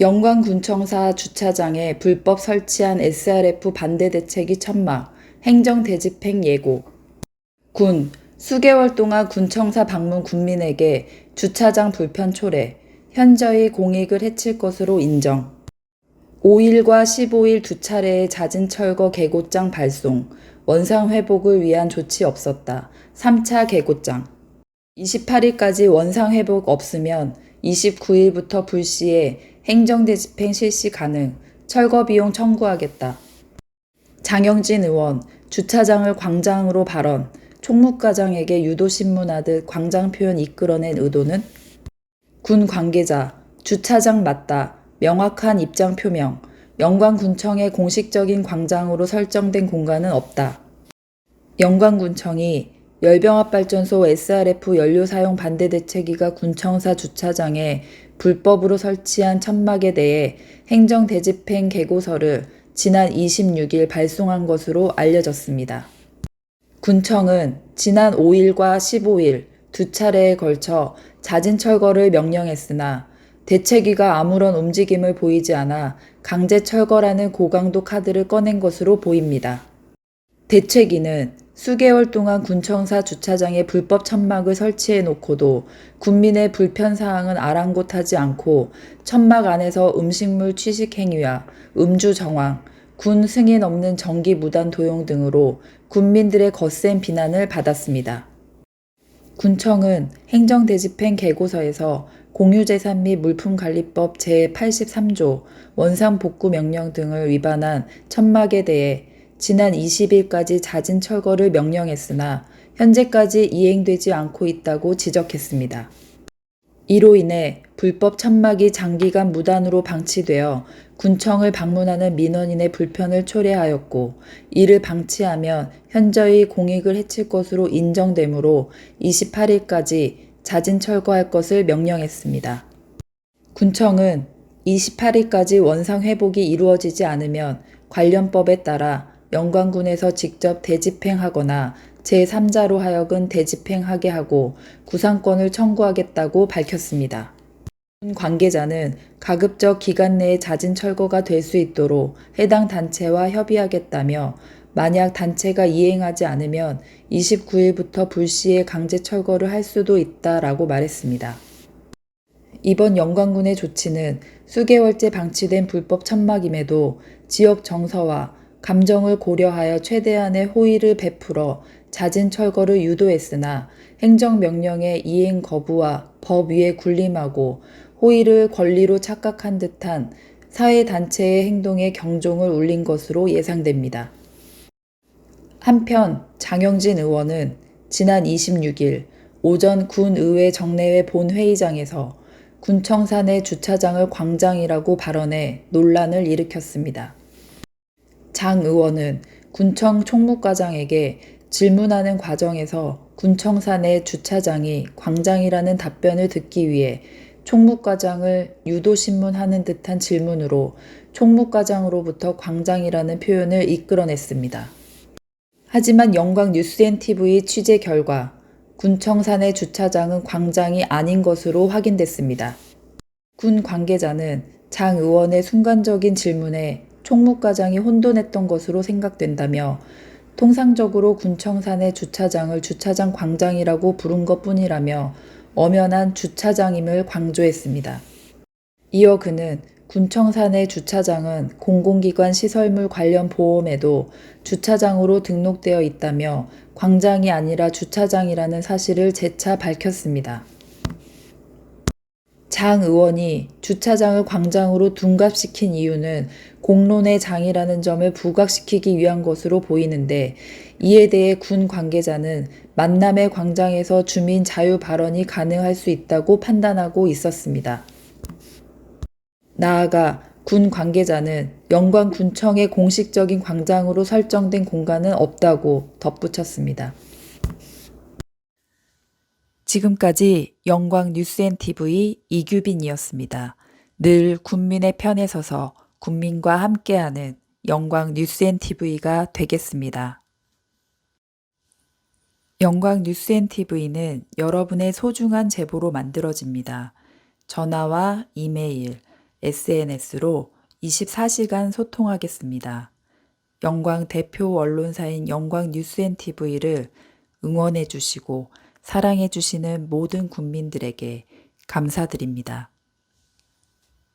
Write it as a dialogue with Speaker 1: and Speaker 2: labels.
Speaker 1: 영광군청사 주차장에 불법 설치한 SRF 반대 대책이 천막, 행정 대집행 예고. 군, 수개월 동안 군청사 방문 군민에게 주차장 불편 초래, 현저히 공익을 해칠 것으로 인정. 5일과 15일 두 차례의 잦은 철거 개고장 발송, 원상 회복을 위한 조치 없었다. 3차 개고장. 28일까지 원상 회복 없으면 29일부터 불시에 행정대 집행 실시 가능, 철거 비용 청구하겠다. 장영진 의원, 주차장을 광장으로 발언, 총무과장에게 유도신문하듯 광장 표현 이끌어낸 의도는? 군 관계자, 주차장 맞다, 명확한 입장 표명, 영광군청의 공식적인 광장으로 설정된 공간은 없다. 영광군청이 열병합발전소 SRF 연료 사용 반대 대책위가 군청사 주차장에 불법으로 설치한 천막에 대해 행정 대집행 계고서를 지난 26일 발송한 것으로 알려졌습니다. 군청은 지난 5일과 15일 두 차례에 걸쳐 잦은 철거를 명령했으나 대책위가 아무런 움직임을 보이지 않아 강제 철거라는 고강도 카드를 꺼낸 것으로 보입니다. 대책위는 수개월 동안 군청사 주차장에 불법 천막을 설치해 놓고도 군민의 불편 사항은 아랑곳하지 않고 천막 안에서 음식물 취식 행위와 음주 정황, 군 승인 없는 전기 무단 도용 등으로 군민들의 거센 비난을 받았습니다. 군청은 행정대집행 계고서에서 공유재산 및 물품관리법 제83조 원상복구 명령 등을 위반한 천막에 대해 지난 20일까지 잦은 철거를 명령했으나 현재까지 이행되지 않고 있다고 지적했습니다. 이로 인해 불법 천막이 장기간 무단으로 방치되어 군청을 방문하는 민원인의 불편을 초래하였고 이를 방치하면 현저히 공익을 해칠 것으로 인정되므로 28일까지 잦은 철거할 것을 명령했습니다. 군청은 28일까지 원상 회복이 이루어지지 않으면 관련법에 따라 영광군에서 직접 대집행하거나 제3자로 하여금 대집행하게 하고 구상권을 청구하겠다고 밝혔습니다. 군 관계자는 가급적 기간 내에 잦은 철거가 될 수 있도록 해당 단체와 협의하겠다며 만약 단체가 이행하지 않으면 29일부터 불시에 강제 철거를 할 수도 있다라고 말했습니다. 이번 영광군의 조치는 수개월째 방치된 불법 천막임에도 지역 정서와 감정을 고려하여 최대한의 호의를 베풀어 잦은 철거를 유도했으나 행정명령의 이행 거부와 법 위에 군림하고 호의를 권리로 착각한 듯한 사회단체의 행동에 경종을 울린 것으로 예상됩니다. 한편 장영진 의원은 지난 26일 오전 군의회 정례회 본회의장에서 군청사 내 주차장을 광장이라고 발언해 논란을 일으켰습니다. 장 의원은 군청 총무과장에게 질문하는 과정에서 군청사 내 주차장이 광장이라는 답변을 듣기 위해 총무과장을 유도신문하는 듯한 질문으로 총무과장으로부터 광장이라는 표현을 이끌어냈습니다. 하지만 영광 뉴스앤TV 취재 결과 군청사 내 주차장은 광장이 아닌 것으로 확인됐습니다. 군 관계자는 장 의원의 순간적인 질문에 총무과장이 혼돈했던 것으로 생각된다며 통상적으로 군청사 내 주차장을 주차장 광장이라고 부른 것 뿐이라며 엄연한 주차장임을 강조했습니다. 이어 그는 군청사 내 주차장은 공공기관 시설물 관련 보험에도 주차장으로 등록되어 있다며 광장이 아니라 주차장이라는 사실을 재차 밝혔습니다. 장 의원이 주차장을 광장으로 둔갑시킨 이유는 공론의 장이라는 점을 부각시키기 위한 것으로 보이는데 이에 대해 군 관계자는 만남의 광장에서 주민 자유 발언이 가능할 수 있다고 판단하고 있었습니다. 나아가 군 관계자는 영광군청의 공식적인 광장으로 설정된 공간은 없다고 덧붙였습니다. 지금까지 영광 뉴스앤TV 이규빈이었습니다. 늘 국민의 편에 서서 국민과 함께하는 영광 뉴스앤TV가 되겠습니다. 영광 뉴스앤TV는 여러분의 소중한 제보로 만들어집니다. 전화와 이메일, SNS로 24시간 소통하겠습니다. 영광 대표 언론사인 영광 뉴스앤TV를 응원해 주시고 사랑해 주시는 모든 국민들에게 감사드립니다.